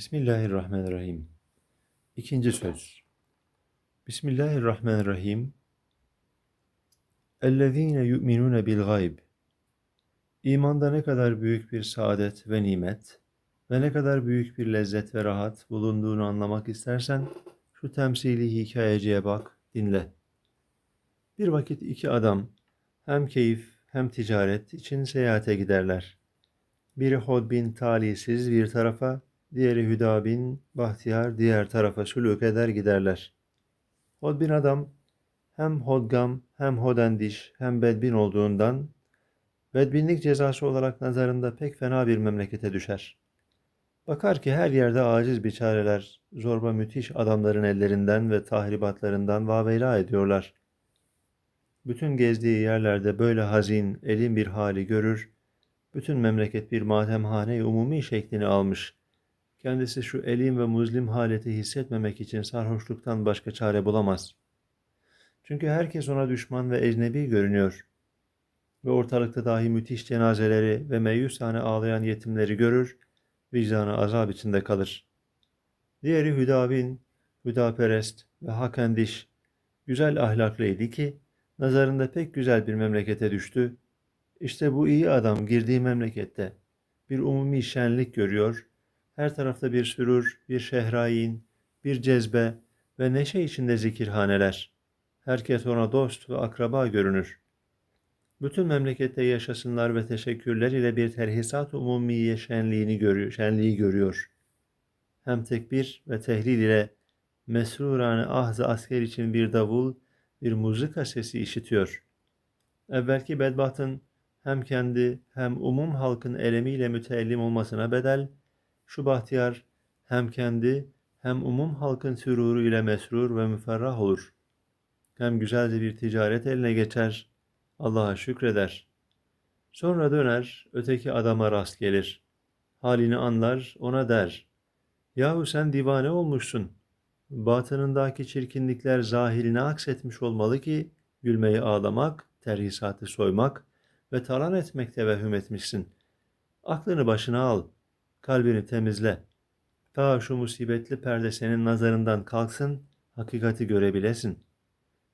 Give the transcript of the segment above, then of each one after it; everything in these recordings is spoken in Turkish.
Bismillahirrahmanirrahim. İkinci söz. Bismillahirrahmanirrahim. اَلَّذ۪ينَ يُؤْمِنُونَ بِالْغَيْبِ İmanda ne kadar büyük bir saadet ve nimet ve ne kadar büyük bir lezzet ve rahat bulunduğunu anlamak istersen şu temsili hikayeciye bak, dinle. Bir vakit iki adam hem keyif hem ticaret için seyahate giderler. Biri hodbin talihsiz bir tarafa, diğeri hüdabin bahtiyar diğer tarafa sülük eder giderler. Hodbin adam hem hodgam hem hodendiş hem bedbin olduğundan bedbinlik cezası olarak nazarında pek fena bir memlekete düşer. Bakar ki her yerde aciz biçareler zorba müthiş adamların ellerinden ve tahribatlarından vaveyla ediyorlar. Bütün gezdiği yerlerde böyle hazin, elin bir hali görür, bütün memleket bir matemhane umumi şeklini almış. Kendisi şu elim ve muzlim haleti hissetmemek için sarhoşluktan başka çare bulamaz. Çünkü herkes ona düşman ve ecnebi görünüyor. Ve ortalıkta dahi müthiş cenazeleri ve meyusane ağlayan yetimleri görür, vicdanı azap içinde kalır. Diğeri Hüdabin, Hüdaperest ve Hakendiş, güzel ahlaklıydı ki, nazarında pek güzel bir memlekete düştü. İşte bu iyi adam girdiği memlekette bir umumi şenlik görüyor, her tarafta bir sürur, bir şehrayin, bir cezbe ve neşe içinde zikirhaneler. Herkes ona dost ve akraba görünür. Bütün memlekette yaşasınlar ve teşekkürler ile bir terhisat umumiye şenliğini görüyor, şenliği görüyor. Hem tekbir ve tehlil ile mesrurane ahz asker için bir davul, bir muzika sesi işitiyor. Evvelki bedbahtın hem kendi hem umum halkın elemiyle müteellim olmasına bedel, şu bahtiyar hem kendi hem umum halkın süruru ile mesrur ve müferrah olur. Hem güzelce bir ticaret eline geçer, Allah'a şükreder. Sonra döner, öteki adama rast gelir. Halini anlar, ona der. Yahu sen divane olmuşsun. Batınındaki çirkinlikler zahiline aksetmiş olmalı ki, gülmeyi ağlamak, terhisatı soymak ve talan etmek tevehhüm etmişsin. Aklını başına al, kalbini temizle. Ta şu musibetli perde senin nazarından kalksın, hakikati görebilesin.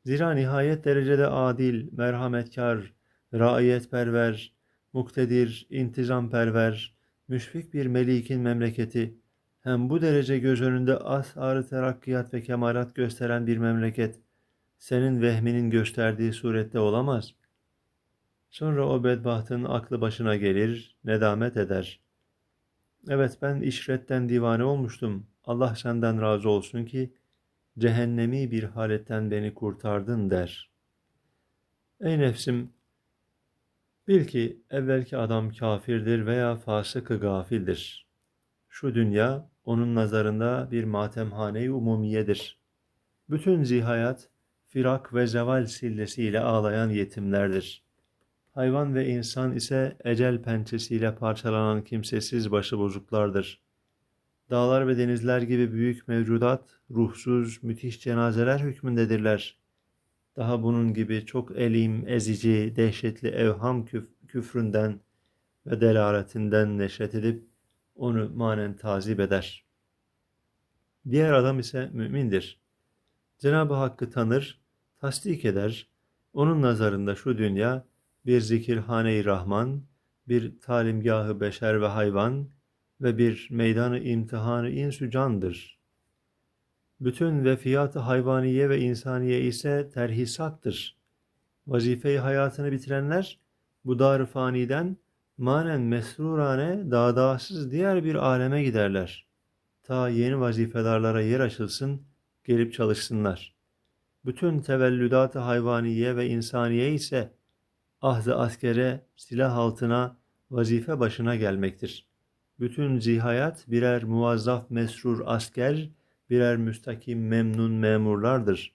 Zira nihayet derecede adil, merhametkar, raiyetperver, muktedir, intizamperver, müşfik bir melikin memleketi, hem bu derece göz önünde as-arı terakkiyat ve kemalat gösteren bir memleket, senin vehminin gösterdiği surette olamaz. Sonra o bedbahtın aklı başına gelir, nedamet eder. Evet ben işretten divane olmuştum. Allah senden razı olsun ki, cehennemi bir haletten beni kurtardın der. Ey nefsim, bil ki evvelki adam kafirdir veya fasıkı gafildir. Şu dünya onun nazarında bir matemhane-i umumiyedir. Bütün zihayat, firak ve zeval sillesiyle ağlayan yetimlerdir. Hayvan ve insan ise ecel pençesiyle parçalanan kimsesiz başıbozuklardır.'' Dağlar ve denizler gibi büyük mevcudat, ruhsuz, müthiş cenazeler hükmündedirler. Daha bunun gibi çok elim, ezici, dehşetli evham küf küfründen ve delaletinden neşet edip onu manen tazip eder. Diğer adam ise mümindir. Cenab-ı Hakk'ı tanır, tasdik eder. Onun nazarında şu dünya bir zikirhane-i Rahman, bir talimgahı beşer ve hayvan, ve bir meydanı imtihanı insü candır. Bütün vefiyat-ı hayvaniye ve insaniye ise terhisattır. Vazifeyi hayatını bitirenler bu dar faniden manen mesrurane dağdağsız diğer bir aleme giderler. Ta yeni vazifelerlere yer açılsın, gelip çalışsınlar. Bütün tevellüdat-ı hayvaniye ve insaniye ise ahz-ı askere, silah altına, vazife başına gelmektir.'' Bütün zihayat birer muvazzaf mesrur asker, birer müstakim memnun memurlardır.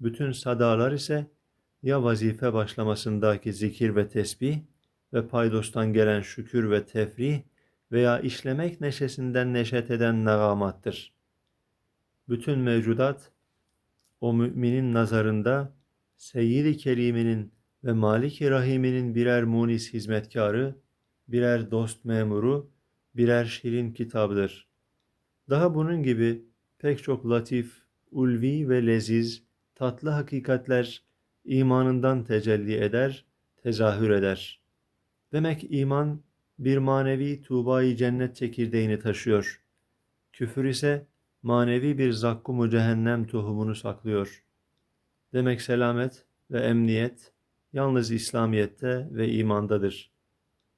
Bütün sadalar ise ya vazife başlamasındaki zikir ve tesbih ve paydostan gelen şükür ve tefrih veya işlemek neşesinden neşet eden nagamattır. Bütün mevcudat o müminin nazarında Seyyid-i Kerim'inin ve Malik-i Rahim'inin birer munis hizmetkarı, birer dost memuru birer şirin kitabıdır. Daha bunun gibi pek çok latif, ulvi ve leziz, tatlı hakikatler imanından tecelli eder, tezahür eder. Demek iman bir manevi tuğbayı cennet çekirdeğini taşıyor. Küfür ise manevi bir zakkumu cehennem tohumunu saklıyor. Demek selamet ve emniyet yalnız İslamiyet'te ve imandadır.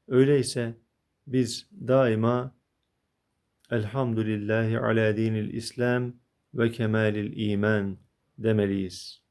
Öyleyse biz daima Elhamdülillahi ala dinil İslam ve kemalil iman demeliyiz.